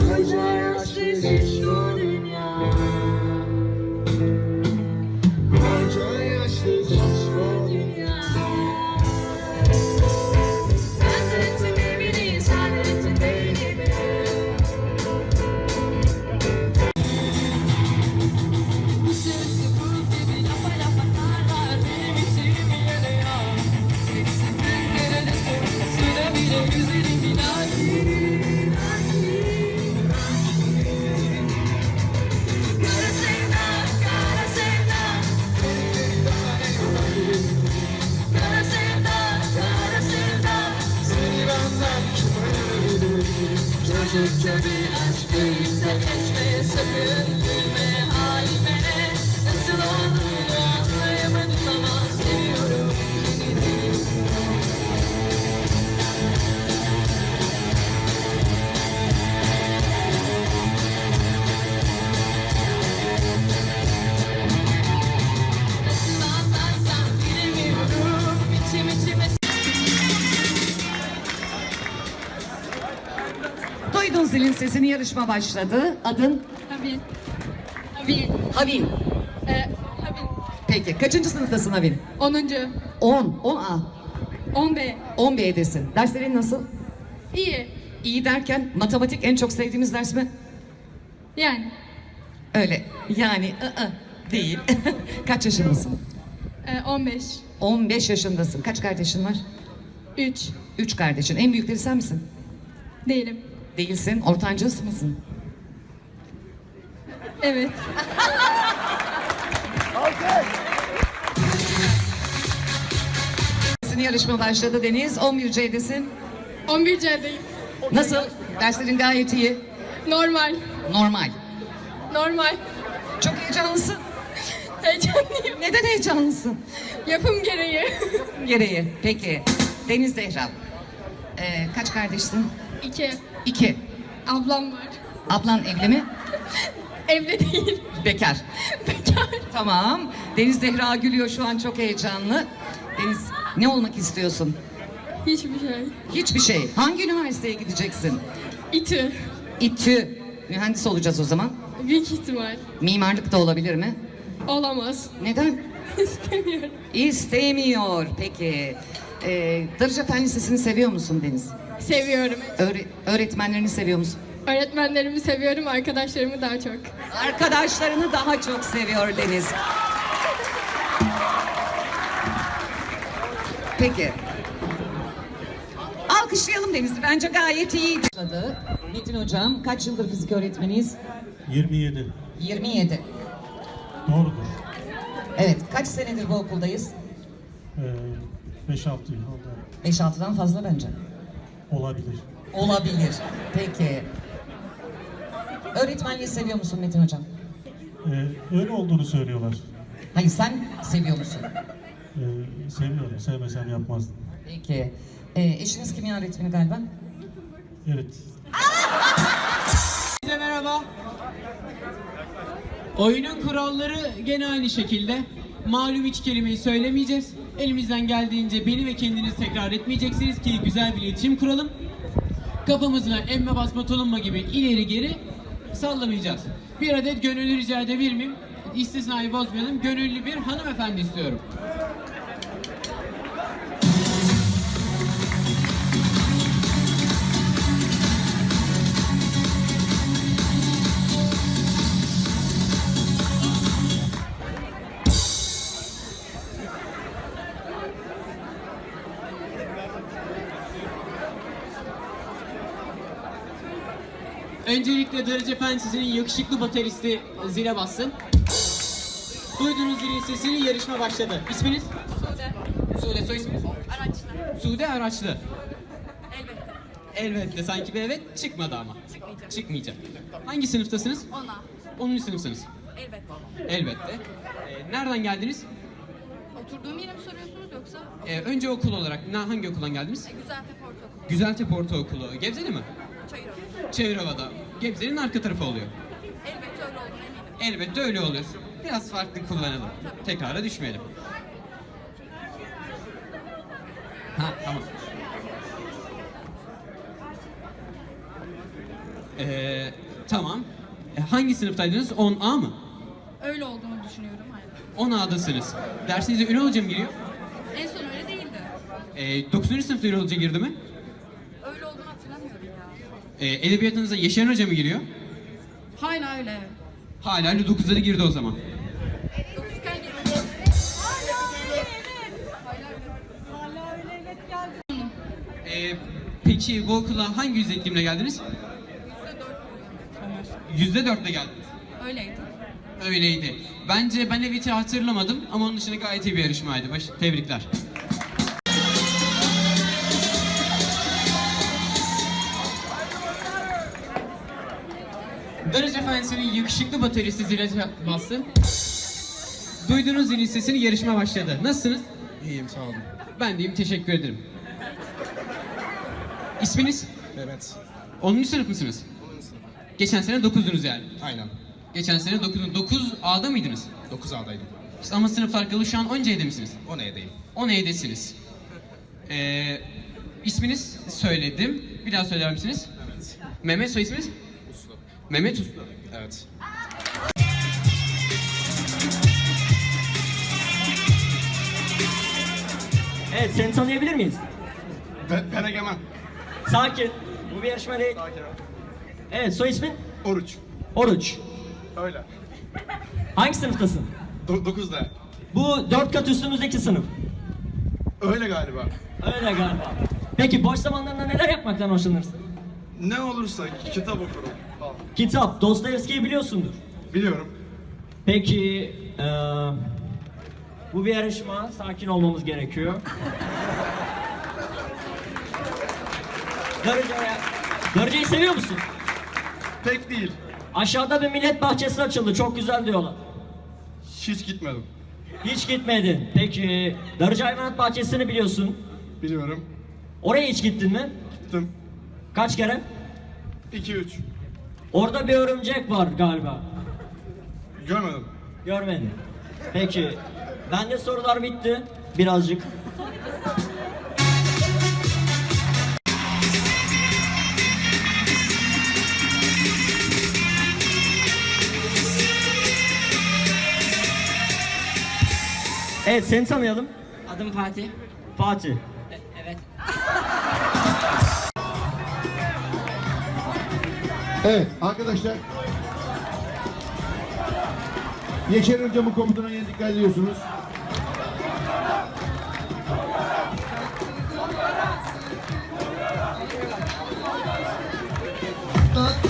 在这儿，是你。Zilin sesini yarışma başladı. Adın Tabii. Tabii. Havin. Ee, tabii. Peki kaçıncı sınıftasın Havin? 10. 10. 10A. 10 B. 10 B'desin. Derslerin nasıl? İyi. İyi derken matematik en çok sevdiğimiz ders mi? Yani. Öyle. Yani ı-ı, değil. Kaç yaşındasın? Ee, 15. 15 yaşındasın. Kaç kardeşin var? 3. 3 kardeşin. En büyükleri sen misin? Değilim. Değilsin. Ortancası mısın? Evet. Senin yarışma başladı Deniz. 11 C'desin. 11 C'deyim. Nasıl? Derslerin gayet iyi. Normal. Normal. Normal. Çok heyecanlısın. Heyecanlıyım. Neden heyecanlısın? Yapım gereği. Gereği. Peki. Deniz Zehra. Ee, kaç kardeşsin? 2. İki. Ablam var. Ablan evli mi? Evli değil. Bekar. Bekar. Tamam. Deniz Zehra gülüyor şu an çok heyecanlı. Deniz ne olmak istiyorsun? Hiçbir şey. Hiçbir şey. Hangi üniversiteye gideceksin? İTÜ. İTÜ. Mühendis olacağız o zaman. Büyük ihtimal. Mimarlık da olabilir mi? Olamaz. Neden? İstemiyorum. İstemiyor. Peki. Ee, Darıca Fen Lisesi'ni seviyor musun Deniz? Seviyorum. Öğre- öğretmenlerini seviyor musun? Öğretmenlerimi seviyorum, arkadaşlarımı daha çok. Arkadaşlarını daha çok seviyor Deniz. Peki. Alkışlayalım Deniz'i. Bence gayet iyiydi. Metin Hocam kaç yıldır fizik öğretmeniyiz? 27. 27. Doğrudur. Evet. Kaç senedir bu okuldayız? Ee, 5-6 yıl oldu. 5-6'dan fazla bence. Olabilir. Olabilir. Peki. Öğretmenliği seviyor musun Metin Hocam? Ee, öyle olduğunu söylüyorlar. Hayır sen seviyor musun? Ee, seviyorum. Sevmesem yapmazdım. Peki. Ee, eşiniz kimya öğretmeni galiba? Evet. Herkese merhaba. Oyunun kuralları gene aynı şekilde. Malum hiç kelimeyi söylemeyeceğiz. Elimizden geldiğince beni ve kendinizi tekrar etmeyeceksiniz ki güzel bir iletişim kuralım. Kafamızla emme basma tulumba gibi ileri geri sallamayacağız. Bir adet gönüllü rica edebilir miyim? İstisnayı bozmayalım. Gönüllü bir hanımefendi istiyorum. Öncelikle Darıca Fensiz'in yakışıklı bateristi zile bassın. Duyduğunuz zilin sesini yarışma başladı. İsminiz? Sude. Sude soy isminiz? Araçlı. Sude Araçlı. Elbette. Elbette sanki bir evet çıkmadı ama. Çıkmayacak. Çıkmayacak. Hangi sınıftasınız? Ona. 10. sınıfsınız. Elbette. Elbette. Ee, nereden geldiniz? Oturduğum yeri mi soruyorsunuz yoksa? Ee, önce okul olarak na- hangi okuldan geldiniz? E, Güzeltepe Ortaokulu. Güzeltepe Ortaokulu. Gebzeli mi? Çayırova. Çevreova'da. Gebze'nin arka tarafı oluyor. Elbette öyle olduğunu eminim. Elbette öyle oluyor. Biraz farklı kullanalım. Tekrara düşmeyelim. Ha tamam. Ee, tamam. E, hangi sınıftaydınız? 10A mı? Öyle olduğunu düşünüyorum. Aynen. 10A'dasınız. Dersinize Ünal Hoca mı giriyor? En son öyle değildi. Ee, 9. sınıfta Ünal Hoca girdi mi? Öyle. Ee, edebiyatınıza Yaşayan Hoca mı giriyor? Hala öyle. Hala 9'ları girdi o zaman. Dokuzken girmedi. Ee, peki bu okula hangi yüzde iklimle geldiniz? Yüzde dörtle geldiniz. Öyleydi. Öyleydi. Bence ben Evit'i hatırlamadım ama onun dışında gayet iyi bir yarışmaydı. Baş tebrikler. Darıca Efendisi'nin yakışıklı bataryası zile bastı. Duyduğunuz zilin sesini yarışma başladı. Nasılsınız? İyiyim sağ olun. Ben deyim teşekkür ederim. İsminiz? Mehmet. 10. sınıf mısınız? Geçen sene 9'dunuz yani. Aynen. Geçen sene 9 9 A'da mıydınız? 9 A'daydım. Ama sınıf farklı şu an 10 C'de misiniz? O neydeyim? 10 E'desiniz. Ee, isminiz söyledim. Bir daha söyler misiniz? Evet. Mehmet soy isminiz? Mehmet Uslu. Evet. Evet, seni tanıyabilir miyiz? Ben, ben Egemen. Sakin. Bu bir yarışma değil. Evet, soy ismin? Oruç. Oruç. Öyle. Hangi sınıftasın? Do- 9'da. Bu dört kat üstümüzdeki sınıf. Öyle galiba. Öyle galiba. Peki boş zamanlarında neler yapmaktan hoşlanırsın? Ne olursa kitap okurum. Kitap, Dostoyevski'yi biliyorsundur. Biliyorum. Peki, eee, bu bir yarışma, sakin olmamız gerekiyor. Darıca'ya, Darıca'yı seviyor musun? Pek değil. Aşağıda bir millet bahçesi açıldı, çok güzel diyorlar. Hiç gitmedim. Hiç gitmedin. Peki, Darıca Hayvanat Bahçesi'ni biliyorsun. Biliyorum. Oraya hiç gittin mi? Gittim. Kaç kere? 2-3. Orada bir örümcek var galiba. Görmedim. Görmedin. Peki, bende sorular bitti. Birazcık. Evet, seni tanıyalım. Adım Fatih. Fatih. Evet arkadaşlar. Yaşar hocamın komutuna yine dikkat ediyorsunuz. Hazır.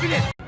Olabilir.